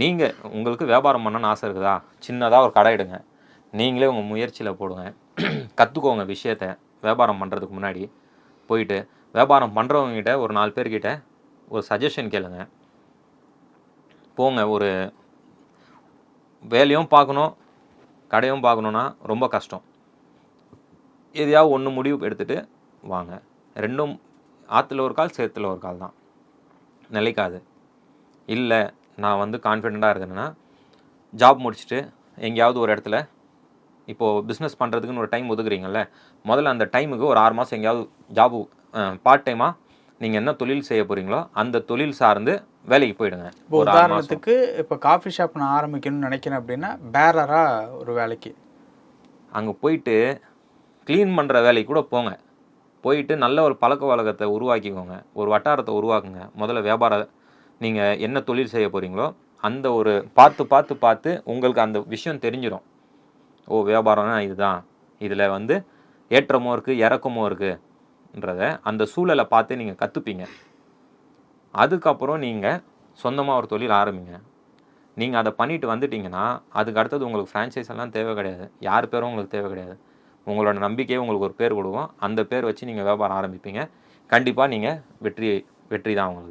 நீங்கள் உங்களுக்கு வியாபாரம் பண்ணணும்னு ஆசை இருக்குதா? சின்னதாக ஒரு கடை எடுங்க. நீங்களே உங்கள் முயற்சியில் போடுங்க. கற்றுக்கோங்க விஷயத்த வியாபாரம் பண்ணுறதுக்கு முன்னாடி. போயிட்டு வியாபாரம் பண்ணுறவங்ககிட்ட ஒரு நாலு பேர்கிட்ட ஒரு சஜஷன் கேளுங்க. போங்க ஒரு வேலையும் பார்க்கணும் கடையும் பார்க்கணுன்னா ரொம்ப கஷ்டம். எதையாவது ஒன்று முடிவு எடுத்துகிட்டு வாங்க. ரெண்டும் ஆற்றுல ஒரு கால் சேத்துல ஒரு கால் தான். நிலைக்காது. இல்லை நான் வந்து கான்ஃபிடெண்ட்டாக இருக்கேன்னா ஜாப் முடிச்சுட்டு எங்கேயாவது ஒரு இடத்துல இப்போது பிஸ்னஸ் பண்ணுறதுக்குன்னு ஒரு டைம் ஒதுக்குறீங்கல்ல முதல்ல அந்த டைமுக்கு ஒரு ஆறு மாதம் எங்கேயாவது ஜாபு பார்ட் டைமாக நீங்கள் என்ன தொழில் செய்ய போகிறீங்களோ அந்த தொழில் சார்ந்து வேலைக்கு போயிடுங்க. இப்போ உதாரணத்துக்கு இப்போ காஃபி ஷாப் நான் ஆரம்பிக்கணும்னு நினைக்கிறேன் அப்படின்னா பேரராக ஒரு வேலைக்கு. அங்கே போயிட்டு க்ளீன் பண்ணுற வேலைக்கு கூட போங்க. போயிட்டு நல்ல ஒரு பழக்க வழக்கத்தை உருவாக்கிக்கோங்க. ஒரு வட்டாரத்தை உருவாக்குங்க. முதல்ல வியாபாரம் நீங்கள் என்ன தொழில் செய்ய போகிறீங்களோ அந்த ஒரு பார்த்து பார்த்து பார்த்து உங்களுக்கு அந்த விஷயம் தெரிஞ்சிடும் ஓ வியாபாரம்னா இதுதான். இதில் வந்து ஏற்றமும் இருக்குது இறக்கமும் இருக்குன்றத அந்த சூழலை பார்த்து நீங்கள் கற்றுப்பீங்க அதுக்கப்புறம் நீங்கள் சொந்தமாக ஒரு தொழில் ஆரம்பிங்க. நீங்கள் அதை பண்ணிட்டு வந்துட்டீங்கன்னா அதுக்கு அடுத்தது உங்களுக்கு ஃப்ரான்ச்சைஸ் எல்லாம் தேவை கிடையாது. யார் பேரும் உங்களுக்கு தேவை கிடையாது. உங்களோட நம்பிக்கையே உங்களுக்கு ஒரு பேர் கொடுக்கும். அந்த பேர் வச்சு நீங்கள் வியாபாரம் ஆரம்பிப்பீங்க. கண்டிப்பாக நீங்கள் வெற்றி வெற்றி தான் உங்களுக்கு.